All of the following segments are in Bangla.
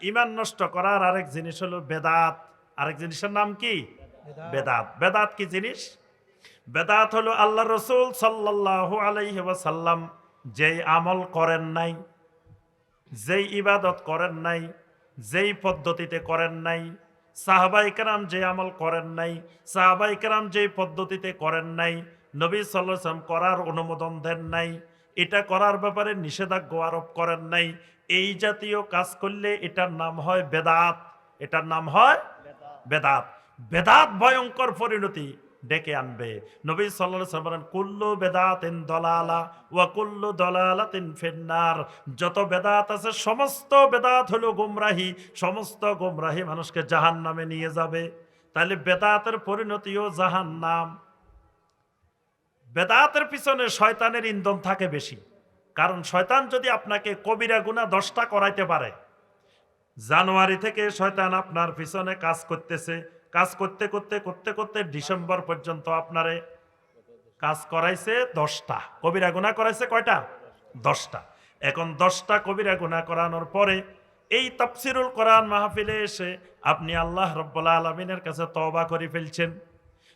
ইমান নষ্ট করার আরেক জিনিস হলো বেদাত। আরেক জিনিসের নাম কি? বেদাত। বেদাত। কি জিনিস? বেদাত হলো আল্লাহ রসুল সাল্লাল্লাহু আলাইহি ওয়াসাল্লাম যেই আমল করেন নাই যেই ইবাদত করেন নাই যেই পদ্ধতিতে করেন নাই সাহাবাই কেরাম যে আমল করেন নাই সাহাবাই কেরাম যেই পদ্ধতিতে করেন নাই নবী সাল্লাম করার অনুমোদন দেন নাই এটা করার ব্যাপারে নিষেধাজ্ঞা আরোপ করেন নাই এই জাতীয় কাজ করলে এটার নাম হয় বেদাত। এটার নাম হয় বেদাত। বেদাত ভয়ঙ্কর পরিণতি ডেকে আনবে। নবী আলাইহি বলেন, কুল্লু বেদাতিন দলালা ওয়া কুল্লু দলালা তিন ফেন্নার। যত বেদাত আছে, সমস্ত বেদাত হলো গুমরাহি। সমস্ত গুমরাহি মানুষকে জাহান্নামে নিয়ে যাবে। তাহলে বেদাতের পরিণতিও জাহান্নাম। বেদাতের পিছনে শয়তানের ইন্ধন থাকে বেশি। কারণ শয়তান যদি আপনাকে কবিরা গুণা দশটা করাইতে পারে, জানুয়ারি থেকে শয়তান আপনার পিছনে কাজ করতেছে, কাজ করতে করতে করতে করতে ডিসেম্বর পর্যন্ত আপনারে কাজ করাইছে দশটা, কবিরা গুণা করাইছে কয়টা? দশটা। এখন দশটা কবিরা গুণা করানোর পরে এই তাফসিরুল কোরআন মাহফিলে এসে আপনি আল্লাহ রব্বুল আলমিনের কাছে তওবা করে ফেলছেন।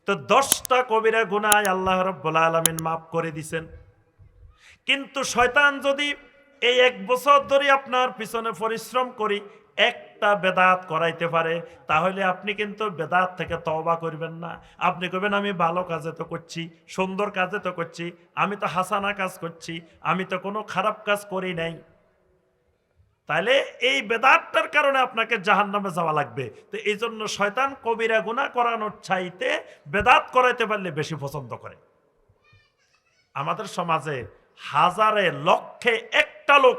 তো দশটা কবিরা গুনায় আল্লাহ রব্বুল আলমিন মাফ করে দিছেন। কিন্তু শয়তান যদি এই এক বছর ধরে আপনার পিছনে পরিশ্রম করি, একটা বেদাত করাইতে পারে, তাহলে আপনি কিন্তু বেদাত থেকে তওবা করবেন না। আপনি করবেন আমি ভালো কাজে তো করছি, সুন্দর কাজে তো করছি, আমি তো হাসানা কাজ করছি, আমি তো কোনো খারাপ কাজ করি নাই। তাহলে এই বেদাতটার কারণে আপনাকে জাহান নামে যাওয়া লাগবে। তো এই জন্য শয়তান কবিরা গুণা করানোর চাইতে বেদাত করাইতে পারলে বেশি পছন্দ করে। আমাদের সমাজে হাজারে লক্ষে একটা লোক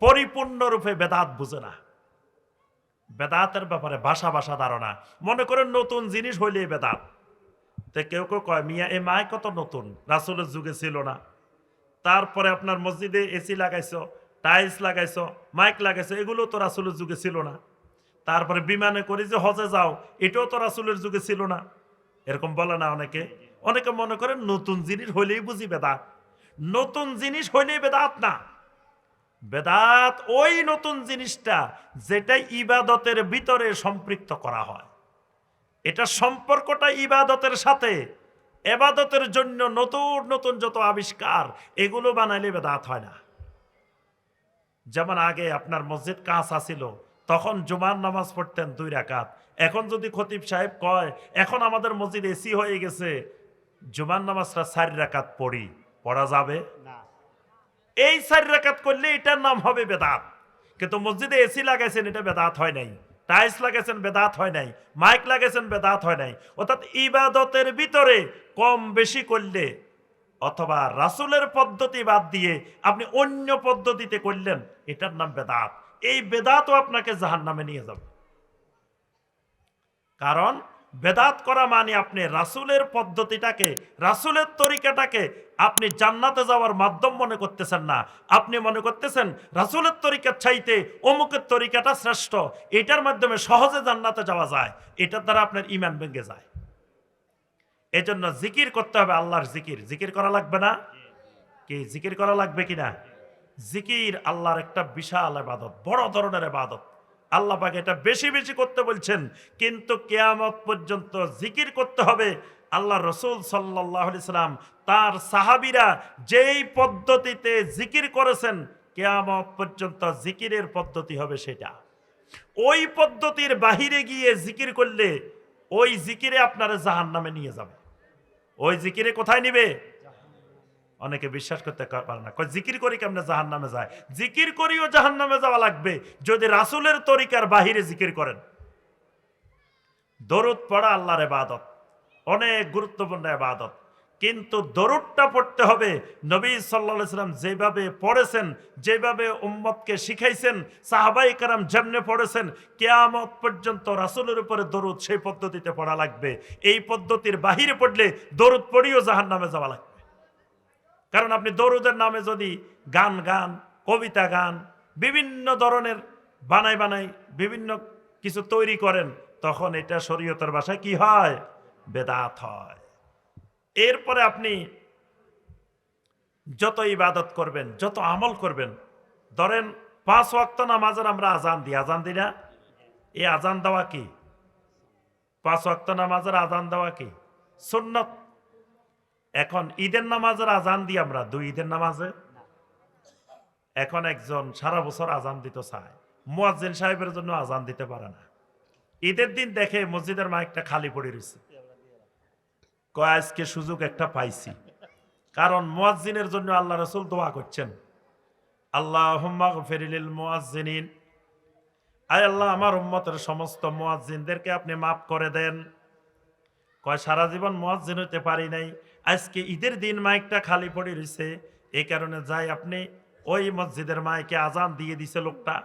পরিপূর্ণরূপে বেদাত বুঝে না। বেদাতের ব্যাপারে ভাষা ভাষা ধারণা। মনে করেন নতুন জিনিস হইলে বেদাত। তো কেউ কেউ কয়, মিয়া এই মায় কত নতুন? রাসুলের যুগে ছিল না। তারপরে আপনার মসজিদে এসি লাগাইছো, টাইলস লাগাইছো, মাইক লাগাইছো, এগুলো তো রাসুলের যুগে ছিল না। তারপরে বিমানে করে যে, হজে যাও, এটাও তো রাসুলের যুগে ছিল না। এরকম বলে না অনেকে। অনেকে মনে করেন নতুন জিনিস হইলেই বুঝি বেদাত। নতুন জিনিস হইলে বেদাত না। বেদাত ওই নতুন জিনিসটা যেটা ইবাদতের ভিতরে সম্পৃক্ত করা হয়। এটা সম্পর্কটা ইবাদতের সাথে, এবাদতের জন্য নতুন নতুন যত আবিষ্কার, এগুলো বানাইলে বেদাত হয় না। যেমন আগে আপনার মসজিদ কাঁচা ছিল তখন জুমার নামাজ পড়তেন দুই রাকাত। এখন যদি খতিব সাহেব কয়, এখন আমাদের মসজিদ এসি হয়ে গেছে, জুমার নামাজটা চার রাকাত পড়ি। পড়া যাবে? না। এই চার রাকাত করলে এটার নাম হবে বেদাত। কিন্তু মসজিদে এসি লাগাইছেন এটা বেদাত হয় নাই। টাইলস লাগাইছেন বেদাত হয় নাই। মাইক লাগাইছেন বেদাত হয় নাই। অর্থাৎ ইবাদতের ভিতরে কম বেশি করলে অথবা রাসুলের পদ্ধতি বাদ দিয়ে আপনি অন্য পদ্ধতিতে করলেন এটার নাম বেদাত। এই বেদাতও আপনাকে জাহান নামে নিয়ে যাবে। কারণ বেদাত করা মানে আপনি রাসুলের পদ্ধতিটাকে, রাসুলের তরিকাটাকে আপনি জান্নাতে যাওয়ার মাধ্যম মনে করতেছেন না। আপনি মনে করতেছেন রাসুলের তরিকার চাইতে অমুকের তরিকাটা শ্রেষ্ঠ, এটার মাধ্যমে সহজে জান্নাতে যাওয়া যায়, এটার দ্বারা আপনার ইমান ভেঙে যায়। এজন্য জিকির করতে হবে আল্লাহর জিকির। জিকির করা লাগবে না? কি, জিকির করা লাগবে কিনা? জিকির আল্লাহর একটা বিশাল এবাদত বড় ধরনের এবাদত আল্লাহ পাকে এটা বেশি বেশি করতে বলছেন, কিন্তু কেয়ামত পর্যন্ত জিকির করতে হবে। আল্লাহ রসুল সাল্লাহ সাল্লাম তার সাহাবিরা যেই পদ্ধতিতে জিকির করেছেন, কেয়ামত পর্যন্ত জিকিরের পদ্ধতি হবে সেটা। ওই পদ্ধতির বাহিরে গিয়ে জিকির করলে ওই জিকিরে আপনারা জাহান নামে নিয়ে যাবে। ওই জিকিরে কোথায় নিবে? অনেকে বিশ্বাস করতে পারে না। জিকির করি কেমনে জাহান নামে যায়? জিকির করিও জাহান নামে যাওয়া লাগবে যদি রাসুলের তরিকার বাহিরে জিকির করেন। দরুদ পড়া আল্লাহর এবাদত অনেক গুরুত্বপূর্ণ এবাদত কিন্তু দরুদটা পড়তে হবে নবী সাল্লা সাল্লাম যেভাবে পড়েছেন, যেভাবে উম্মতকে শিখাইছেন, সাহাবাই কারাম যেমনে পড়েছেন, কেয়ামত পর্যন্ত রাসুলের উপরে দরুদ সেই পদ্ধতিতে পড়া লাগবে। এই পদ্ধতির বাহিরে পড়লে দরুদ পড়িও জাহান নামে যাওয়া লাগবে। কারণ আপনি দরুদের নামে যদি গান গান, কবিতা গান, বিভিন্ন ধরনের বানাই বানাই বিভিন্ন কিছু তৈরি করেন, তখন এটা শরীয়তের ভাষায় কি হয়? বেদাত হয়। এরপরে আপনি যত ইবাদত করবেন, যত আমল করবেন, ধরেন পাঁচ ওয়াক্ত নামাজের আমরা আজান দিই। আজান দিই না? এই আজান দেওয়া কি? পাঁচ ওয়াক্ত নামাজের আজান দেওয়া কি? সুন্নত এখন ঈদের নামাজের আজান দিই আমরা দুই ঈদের নামাজে? এখন একজন সারা বছর আজান দিতে চায় মুয়াজ্জিন সাহেবের জন্য আজান দিতে পারে না। ঈদের দিন দেখে মসজিদের মাইকটা খালি পড়ে রয়েছে। কয় আজকে সুযোগ একটা পাইছি। কারণ মুয়াজ্জিনের জন্য আল্লাহ রসুল দোয়া করছেন আল্লাহ ফেরিলিল মুয়াজ্জিনিন। আয় আল্লাহ আমার উম্মতের সমস্ত মুয়াজ্জিনদেরকে আপনি মাফ করে দেন। কয় সারা জীবন মুয়াজ্জিন হতে পারি নাই। আজকে ঈদের দিন মাইকটা খালি পড়ে রয়েছে এই কারণে যাই আপনি ওই মসজিদের মাইকে আজান দিয়ে দিছে লোকটা।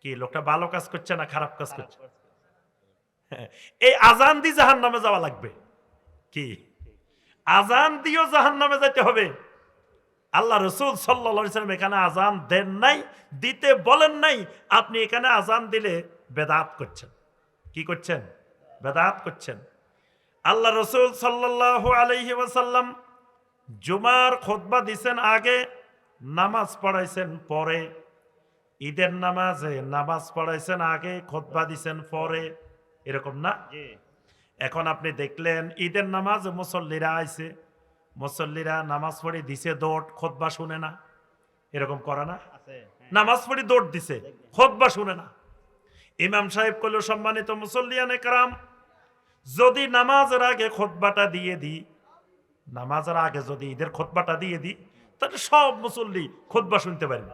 কি, লোকটা ভালো কাজ করছে না খারাপ কাজ করছে? এই আজান দিয়ে জাহান নামে যাওয়া লাগবে। কি? আজান দিয়েও জাহান নামে যেতে হবে। আল্লাহ রসুল সাল্লাম এখানে আজান দেন নাই, দিতে বলেন নাই, আপনি এখানে আজান দিলে বেদাত করছেন। কি করছেন? বেদাত করছেন। আল্লাহ রসুল সাল্লাহ আলহি ওয়াসাল্লাম জুমার খোদবা দিছেন আগে নামাজ পড়াইছেন পরে। ঈদের নামাজে নামাজ পড়াইছেন আগে খোদবা দিছেন পরে। এরকম না? এখন আপনি দেখলেন ঈদের নামাজ মুসল্লিরা আইছে। মুসল্লিরা নামাজ পড়ে দিছে দৌড় খোদবা শুনে না। এরকম করে না? হ্যাঁ। নামাজ পড়ে দৌড় দিছে খোদবা শুনে না। ইমাম সাহেব কইল সম্মানিত মুসল্লিয়ানে কারাম যদি নামাজের আগে খোদবাটা দিয়ে দিই নামাজের আগে যদি ঈদের খোদবাটা দিয়ে দিই তাহলে সব মুসল্লি খোদবা শুনতে পারবে।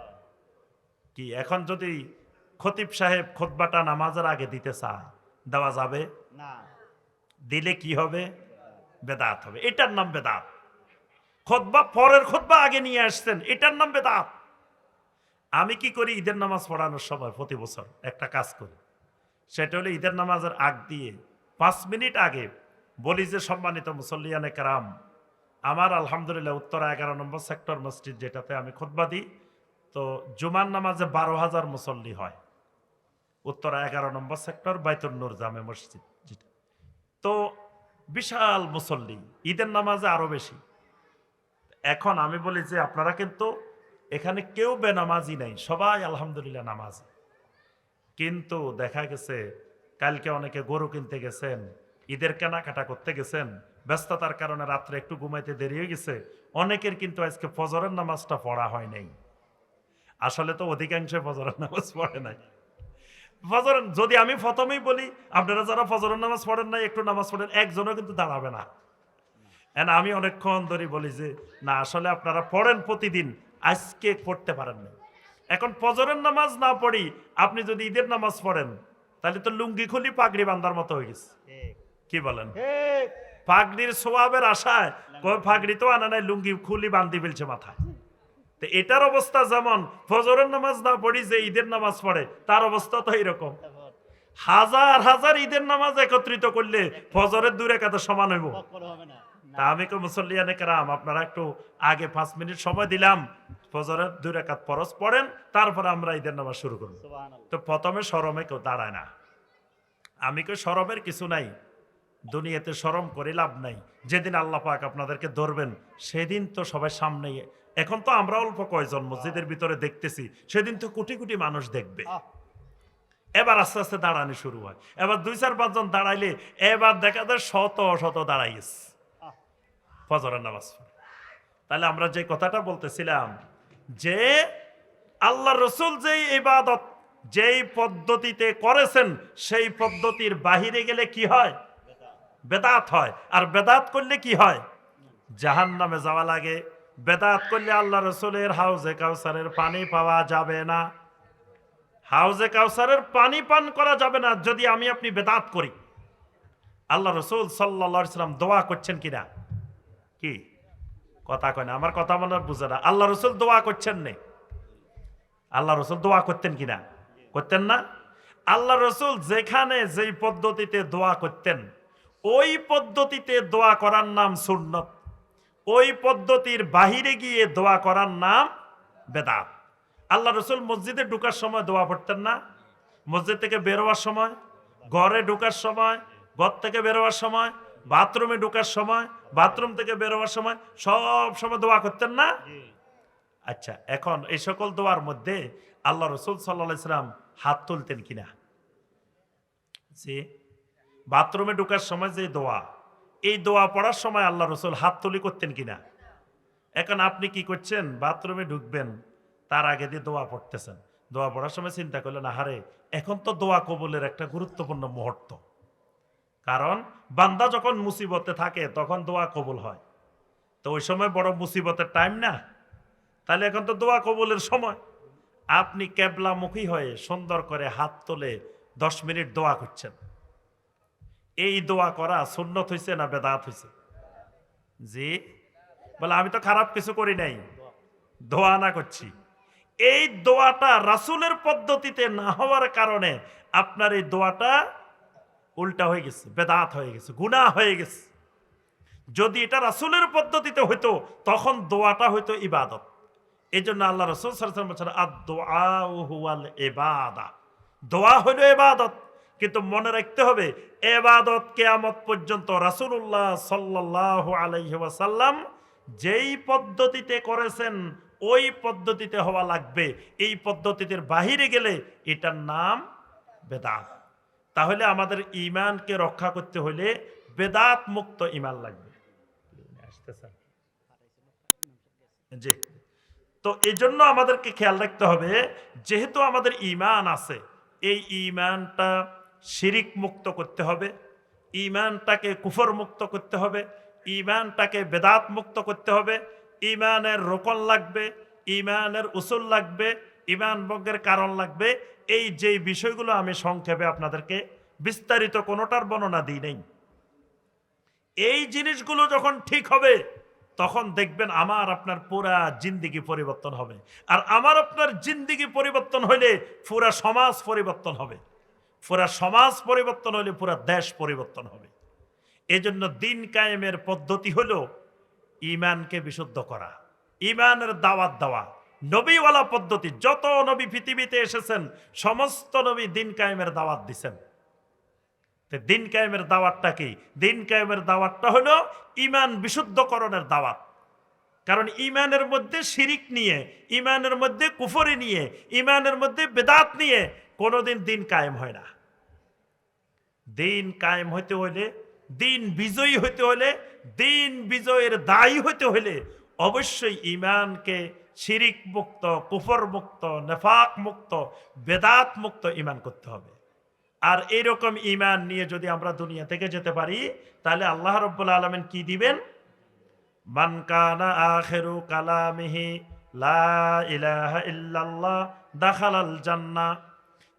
কি এখন যদি খতিব সাহেব খোদবাটা নামাজের আগে দিতে চায় দেওয়া যাবে? না। দিলে কি হবে? বেদাত হবে। এটার নাম বেদাত। খোদবা পরের খোদবা আগে নিয়ে আসছেন এটার নাম বেদাত। আমি কি করি? ঈদের নামাজ পড়ানোর সময় প্রতি বছর একটা কাজ করি। সেটা হলো ঈদের নামাজের আগ দিয়ে পাঁচ মিনিট আগে বলি যে সম্মানিত মুসল্লিয়ানে কারাম, আমার আলহামদুলিল্লাহ উত্তরা এগারো নম্বর সেক্টর মসজিদ যেটাতে আমি খোদবা দিই, তো জুমার নামাজে বারো হাজার মুসল্লি হয়। উত্তরা এগারো নম্বর সেক্টর বাইতুল নূর জামে মসজিদ যেটা। তো বিশাল মুসল্লি, ঈদের নামাজে আরও বেশি। এখন আমি বলি যে আপনারা কিন্তু এখানে কেউ বেনামাজি নাই, সবাই আলহামদুলিল্লাহ নামাজি। কিন্তু দেখা গেছে কালকে অনেকে গরু কিনতে গেছেন, ঈদের কেনাকাটা করতে গেছেন, ব্যস্ততার কারণে রাত্রে একটু ঘুমাইতে দেরি হয়ে গেছে, অনেকের কিন্তু আজকে ফজরের নামাজটা পড়া হয় নাই। আসলে তো অধিকাংশ ফজরের নামাজ পড়ে নাই। ফজর, যদি আমি প্রথমেই বলি, আপনারা যারা ফজরের নামাজ পড়েন না একটু নামাজ পড়েন, একজনও কিন্তু দাঁড়াবে না। And আমি অনেকক্ষণ ধরে বলি যে, না, আসলে আপনারা পড়েন প্রতিদিন, আজকে পড়তে পারেন না এখন ফজরের নামাজ না পড়ি, আপনি যদি ঈদের নামাজ পড়েন তাহলে তো লুঙ্গি খুলি পাগড়ি বান্দার মতো হয়ে গেছে। কি বলেন? পাগড়ির সোয়াবের আশায় পাগড়ি তো আনা নাই লুঙ্গি খুলি বান্ধি ফেলছে মাথায়। তো এটার অবস্থা যেমন ফজরের নামাজ না পড়ি যে ঈদের নামাজ পড়ে তার অবস্থা তো এরকম হাজার হাজার ঈদের নামাজ একত্রিত করলে ফজরের দূরে কত সমান হইব। তা আমি কো মুসল্লিয়ানে কেরাম আপনারা একটু আগে পাঁচ মিনিট সময় দিলাম ফজরের দুই রেখাত পরশ পড়েন তারপরে আমরা ঈদের নামাজ শুরু করব। তো প্রথমে সরমে কেউ দাঁড়ায় না। আমি কই সরমের কিছু নাই দুনিয়াতে সরম করে লাভ নাই। যেদিন আল্লাহ পাক আপনাদেরকে ধরবেন সেদিন তো সবাই সামনে এখন তো আমরা অল্প কয়জন মসজিদের ভিতরে দেখতেছি সেদিন তো কোটি কোটি মানুষ দেখবে। এবার আস্তে আস্তে দাঁড়ানো শুরু হয়। এবার দুই চার পাঁচজন দাঁড়াইলে এবার দেখা যায় শত শত দাঁড়াইস আহ, ফজরের নামাজ। তাহলে আমরা যে কথাটা বলতেছিলাম যে আল্লাহ রসুল যেই ইবাদত, যেই পদ্ধতিতে করেছেন, সেই পদ্ধতির বাহিরে গেলে কি হয়? বেদাত হয়। আর বেদাত করলে কি হয়? জাহান নামে যাওয়া লাগে। বেদাত করলে আল্লাহ রসুলের হাউজে কাউসারের পানি পাওয়া যাবে না। হাউজে কাউসারের পানি পান করা যাবে না, যদি আমি আপনি বেদাত করি। আল্লাহ রসুল সাল্লা সাল্লাম দোয়া করছেন কিনা? কি? কথা কয় না, আমার কথা মনে হয় বুঝে না। আল্লাহ রসুল দোয়া করছেন নে। আল্লাহ রসুল দোয়া করতেন কিনা? করতেন না? আল্লাহ রসুল যেখানে যেই পদ্ধতিতে দোয়া করতেন, ওই পদ্ধতিতে দোয়া করার নাম সুন্নত। ওই পদ্ধতির বাহিরে গিয়ে দোয়া করার নাম বেদাত। আল্লাহ রসুল মসজিদে ঢুকার সময় দোয়া পড়তেন না? মসজিদ থেকে বেরোবার সময়? ঘরে ঢুকার সময়? ঘর থেকে বেরোবার সময়? বাথরুমে ঢোকার সময় বাথরুম থেকে বেরোবার সময় সব সময় দোয়া করতেন না? আচ্ছা এখন এই সকল দোয়ার মধ্যে আল্লাহ রসুল সাল্লাহ ইসলাম হাত তুলতেন কিনা? যে বাথরুমে ঢোকার সময় যে দোয়া এই দোয়া পড়ার সময় আল্লাহ রসুল হাত তুলি করতেন কিনা? এখন আপনি কি করছেন? বাথরুমে ঢুকবেন তার আগে দিয়ে দোয়া পড়তেছেন। দোয়া পড়ার সময় চিন্তা করলেন আহারে এখন তো দোয়া কবুলের একটা গুরুত্বপূর্ণ মুহূর্ত। কারণ বান্দা যখন মুসিবতে থাকে, তখন দোয়া কবুল হয়। তো ওই সময় বড় মুসিবতের টাইম না? তাহলে এখন তো দোয়া কবুলের সময়। আপনি ক্যাবলামুখী হয়ে সুন্দর করে হাত তোলে দশ মিনিট দোয়া করছেন। এই দোয়া করা সুন্নত হয়েছে না বেদাত হয়েছে জি? বলে, আমি তো খারাপ কিছু করি নাই। দোয়া না করছি। এই দোয়াটা রাসুলের পদ্ধতিতে না হওয়ার কারণে আপনার এই দোয়াটা উল্টা হয়ে গেছে, বেদাত হয়ে গেছে, গুনাহ হয়ে গেছে। যদি এটা রাসুলের পদ্ধতিতে হইতো, তখন দোয়াটা হইতো ইবাদত। এই জন্য আল্লাহ রসুল বলছেন এবাদা দোয়া হইল এবাদত কিন্তু মনে রাখতে হবে এবাদত কেয়ামত পর্যন্ত রাসুল্লাহ সাল্লাহ আলাইহি ওয়াসাল্লাম যেই পদ্ধতিতে করেছেন, ওই পদ্ধতিতে হওয়া লাগবে। এই পদ্ধতিতে বাহিরে গেলে এটার নাম বেদাত। তাহলে আমাদের ইমানকে রক্ষা করতে হলে বেদাত মুক্ত ইমান লাগবে। জি। তো এই জন্য আমাদেরকে খেয়াল রাখতে হবে, যেহেতু আমাদের ইমান আছে, এই ইমানটা শিরিক মুক্ত করতে হবে ইমানটাকে কুফর মুক্ত করতে হবে ইমানটাকে বেদাত মুক্ত করতে হবে ইমানের রোকন লাগবে ইমানের উসুল লাগবে ইমান বজ্ঞের কারণ লাগবে। এই যে বিষয়গুলো আমি সংক্ষেপে আপনাদেরকে বিস্তারিত কোনোটার বর্ণনা দিই নেই। এই জিনিসগুলো যখন ঠিক হবে, তখন দেখবেন আমার আপনার পুরা জিন্দিগি পরিবর্তন হবে। আর আমার আপনার জিন্দিগি পরিবর্তন হইলে পুরা সমাজ পরিবর্তন হবে। পুরা সমাজ পরিবর্তন হলে পুরা দেশ পরিবর্তন হবে। এই জন্য দিন কায়েমের পদ্ধতি হলো ইমানকে বিশুদ্ধ করা। ইমানের দাওয়াত দেওয়া। নবীওয়ালা পদ্ধতি, যত নবী পৃথিবীতে এসেছেন, সমস্ত নবী দিন কায়েমের দাওয়াত দিছেন। দিন কায়েমের দাওয়াতটা কি? দিন কায়েমের দাওয়াতটা হলো ইমান বিশুদ্ধকরণের দাওয়াত। কারণ ইমানের মধ্যে শিরিক নিয়ে ইমানের মধ্যে কুফরি নিয়ে ইমানের মধ্যে বেদাত নিয়ে কোনোদিন দিন কায়েম হয় না। দিন কায়েম হইতে হলে দিন বিজয়ী হইতে হলে দিন বিজয়ের দায়ী হইতে হলে অবশ্যই ইমানকে শিরিক মুক্ত কুফর মুক্ত নেফাক মুক্ত বেদাত মুক্ত ইমান করতে হবে। আর এইরকম ইমান নিয়ে যদি আমরা দুনিয়া থেকে যেতে পারি, তাহলে আল্লাহ রব্বুল আলমেন কি দিবেন? মানকানা আখেরু কালামিহি লা ইলাহা ইল্লাল্লাহ, দাখালাল জান্নাহ।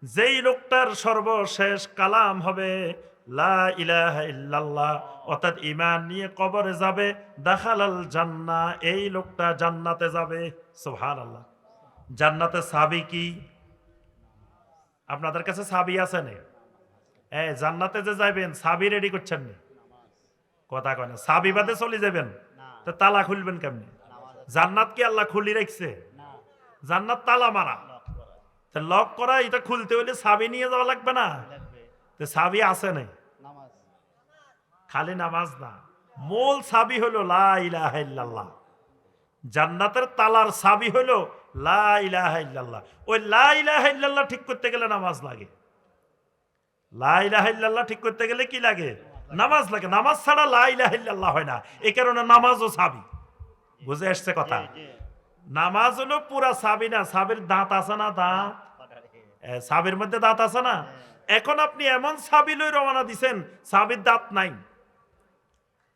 যেই লোকটার সর্বশেষ কালাম হবে লা ইলাহা ইল্লাল্লাহ অর্থাৎ ইমান নিয়ে কবরে যাবে দাখালাল জান্নাহ এই লোকটা জান্নাতে যাবে। সুবহানাল্লাহ। জান্নাতে সাবি কি? আপনাদের কাছে সাবি আছে না? এ জান্নাতে যে যাইবেন সাবি রেডি করছেন না? কথা কয় না সাবি বাদে চলে যাবেন তো তালা খুলবেন কেমনি? জান্নাত কি আল্লাহ খুলি রাখছে? জান্নাত তালা মারা। লক করা এটা খুলতে হলে সাবি নিয়ে যাওয়া লাগবে না। তো সাবি আছে নাই? খালি নামাজ না। মূল সাবি হলো লা ইলাহা ইল্লাল্লাহ। জান্নাতের তালার সাবি হলো লা ইলাহা ইল্লাল্লাহ। ওই লা ইলাহা ইল্লাল্লাহ ঠিক করতে গেলে নামাজ লাগে। লা ইলাহা ইল্লাল্লাহ ঠিক করতে গেলে কি লাগে? নামাজ লাগে। নামাজ ছাড়া লা ইলাহা হয় না। এই কারণে নামাজও সাবি। বুঝে আসছে কথা? নামাজ হলো পুরা সাবি না সাবির দাঁত আছে না দাঁত? সাবির মধ্যে দাঁত আছে না? এখন আপনি এমন সাবি লই রওনা দিছেন সাবির দাঁত নাই।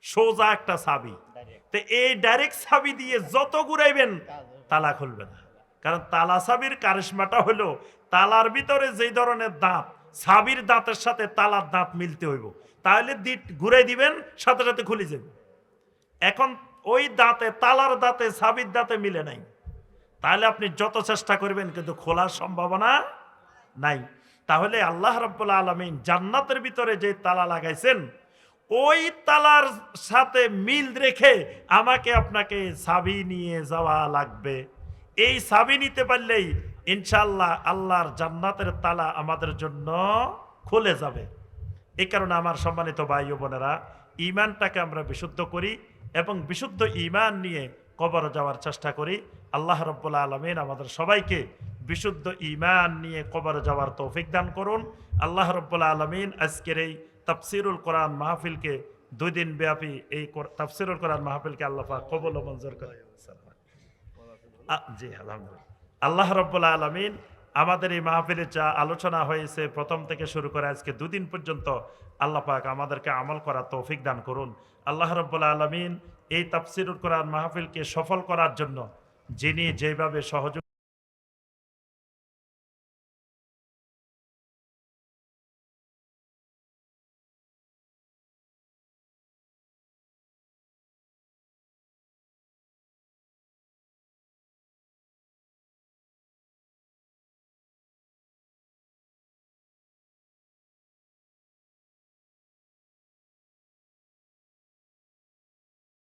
সোজা একটা সাবি। তো এই ডাইরেক্ট সাবি দিয়ে যত ঘুরাইবেন তালা খুলবে না। কারণ তালা সাবির কারিশমাটা হলো তালার ভিতরে যেই ধরনের দাঁত সাবির দাঁতের সাথে তালার দাঁত মিলতে হইব। তাহলে দিট ঘুরাই দিবেন সাথে সাথে খুলে যাবে। এখন ওই দাঁতে, তালার দাঁতে, সাবির দাঁতে মিলে নাই। তাহলে আপনি যত চেষ্টা করবেন, কিন্তু খোলার সম্ভাবনা নাই। তাহলে আল্লাহ রব্বুল্লা আলমিন জান্নাতের ভিতরে যে তালা লাগাইছেন, ওই তালার সাথে মিল রেখে আমাকে আপনাকে সাবি নিয়ে যাওয়া লাগবে। এই সাবি নিতে পারলেই ইনশাল্লাহ আল্লাহর জান্নাতের তালা আমাদের জন্য খুলে যাবে। এই কারণে আমার সম্মানিত ভাই বোনেরা ইমানটাকে আমরা বিশুদ্ধ করি এবং বিশুদ্ধ ইমান নিয়ে কবর যাওয়ার চেষ্টা করি। আল্লাহ রব্বুল্লা আলমিন আমাদের সবাইকে বিশুদ্ধ ইমান নিয়ে কবর যাওয়ার তৌফিক দান করুন। আল্লাহ রব্বুল্লা আলমিন আজকের এই তাফসিরুল কোরআন মাহফিলকে দুই দিন ব্যাপী এই কোর- তাফসিরুল কোরআন মাহফিলকে আল্লাহ কবল ও মঞ্জুর করে জি, আলহামদুলিল্লাহ। আল্লাহ রব্বুল্লা আলমিন আমাদের এই মাহফিলে যা আলোচনা হয়েছে প্রথম থেকে শুরু করে আজকে দুদিন পর্যন্ত আল্লাহ পাক আমাদেরকে আমল করার তৌফিক দান করুন। আল্লাহ রব্বুল্লা আলমিন এই তাফসিরুল কোরআন মাহফিলকে সফল করার জন্য যিনি যেভাবে সহযোগ